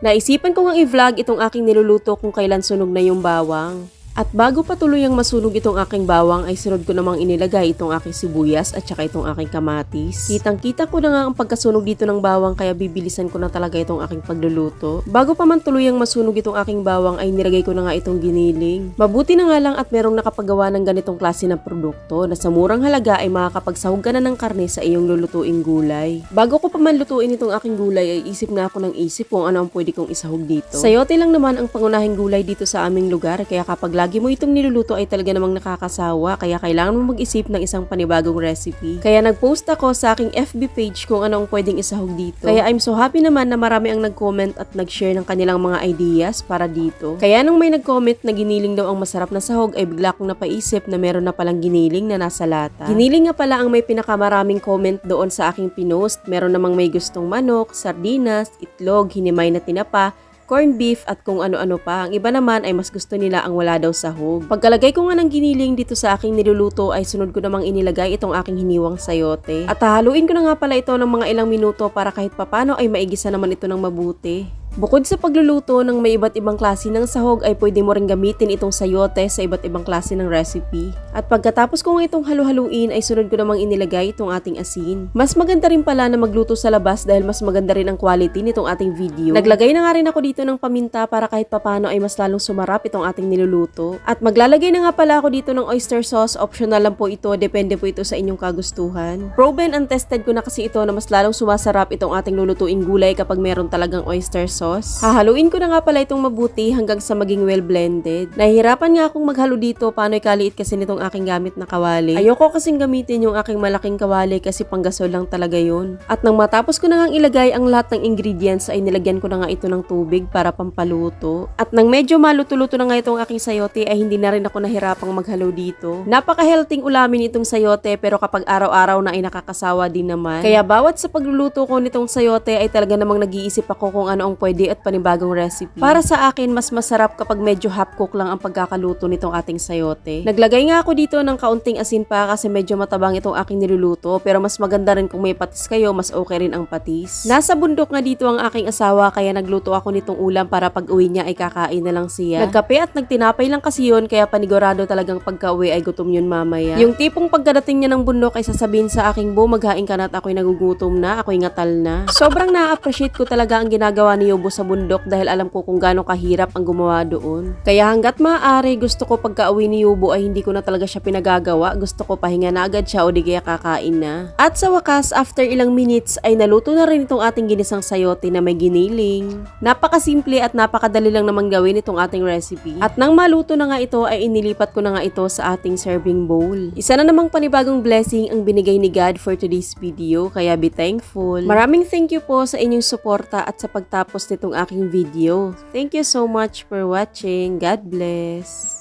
Naisipan ko ngang i-vlog itong aking niluluto kung kailan sunog na yung bawang. At bago pa tuluyang masunog itong aking bawang ay sunod ko namang inilagay itong aking sibuyas at saka itong aking kamatis. Kitang kita ko na nga ang pagkasunog dito ng bawang kaya bibilisan ko na talaga itong aking pagluluto. Bago pa man tuluyang masunog itong aking bawang ay nilagay ko na nga itong giniling. Mabuti na nga lang at merong nakapagawa ng ganitong klase ng produkto na sa murang halaga ay makakapagsahog ka na ng karne sa iyong lulutuing gulay. Bago ko pa man lutuin itong aking gulay ay isip na ako ng isip kung ano ang pwede kong isahog dito. Sayote lang naman ang pangunahing gulay dito sa aming lugar kaya kapag lagi mo itong niluluto ay talaga namang nakakasawa kaya kailangan mo mag-isip ng isang panibagong recipe. Kaya nag-post ako sa aking FB page kung ano ang pwedeng isahog dito. Kaya I'm so happy naman na marami ang nag-comment at nag-share ng kanilang mga ideas para dito. Kaya nung may nag-comment na giniling daw ang masarap na sahog ay bigla akong napaisip na meron na palang giniling na nasa lata. Giniling nga pala ang may pinakamaraming comment doon sa aking pinost. Meron namang may gustong manok, sardinas, itlog, hinimay na tinapa, corned beef at kung ano-ano pa. Ang iba naman ay mas gusto nila ang wala daw sahog. Pagkalagay ko nga ng giniling dito sa aking niluluto ay sunod ko namang inilagay itong aking hiniwang sayote. At hahaluin ko na nga pala ito ng mga ilang minuto para kahit papano ay maigisa naman ito ng mabuti. Bukod sa pagluluto ng may iba't ibang klase ng sahog ay pwede mo rin gamitin itong sayote sa iba't ibang klase ng recipe. At pagkatapos ko itong halu-haluin ay sunod ko namang inilagay itong ating asin. Mas maganda rin pala na magluto sa labas dahil mas maganda rin ang quality nitong ating video. Naglagay na nga rin ako dito ng paminta para kahit papano ay mas lalong sumarap itong ating niluluto. At maglalagay na nga pala ako dito ng oyster sauce. Optional lang po ito. Depende po ito sa inyong kagustuhan. Proven and tested ko na kasi ito na mas lalong sumasarap itong ating lulutuing gulay kapag meron talagang oyster sauce. Hahaluin ko na nga pala itong mabuti hanggang sa maging well blended. Nahihirapan nga akong maghalo dito paano kaliit kasi nitong aking gamit na kawali. Ayoko kasing gamitin yung aking malaking kawali kasi panggasol lang talaga yun. At nang matapos ko na nga ilagay ang lahat ng ingredients ay nilagyan ko na nga ito ng tubig para pampaluto. At nang medyo maluto-luto na nga itong aking sayote ay hindi na rin ako nahirapang maghalo dito. Napaka-healthy ulamin itong sayote pero kapag araw-araw na ay nakakasawa din naman. Kaya bawat sa pagluluto ko nitong sayote ay talaga namang nag-iisip ako kung ano ang pwede at panibagong recipe. Para sa akin, mas masarap kapag medyo half cook lang ang pagkakaluto nitong ating sayote. Naglagay nga ako dito ng kaunting asin pa kasi medyo matabang itong aking niluluto pero mas maganda rin kung may patis kayo, mas okay rin ang patis. Nasa bundok nga dito ang aking asawa kaya nagluto ako nitong ulam para pag uwi niya ay kakain na lang siya. Nagkape at nagtinapay lang kasi yun kaya panigurado talagang pagka uwi ay gutom yun mamaya. Yung tipong pagkadating niya ng bundok ay sasabihin sa aking bo maghain ka na at ako'y nagugutom na, ako'y ngatal na. Sobrang na-appreciate ko talaga ang ginagawa ni sa bundok dahil alam ko kung gaano kahirap ang gumawa doon. Kaya hanggat maaari gusto ko pagka uwi ni Yobo ay hindi ko na talaga siya pinagagawa. Gusto ko pahinga na agad siya o di kaya kakain na. At sa wakas, after ilang minutes ay naluto na rin itong ating ginisang sayote na may giniling. Napakasimple at napakadali lang naman gawin itong ating recipe. At nang maluto na nga ito ay inilipat ko na nga ito sa ating serving bowl. Isa na namang panibagong blessing ang binigay ni God for today's video kaya be thankful. Maraming thank you po sa inyong suporta at sa pagtapos nitong aking video. Thank you so much for watching. God bless.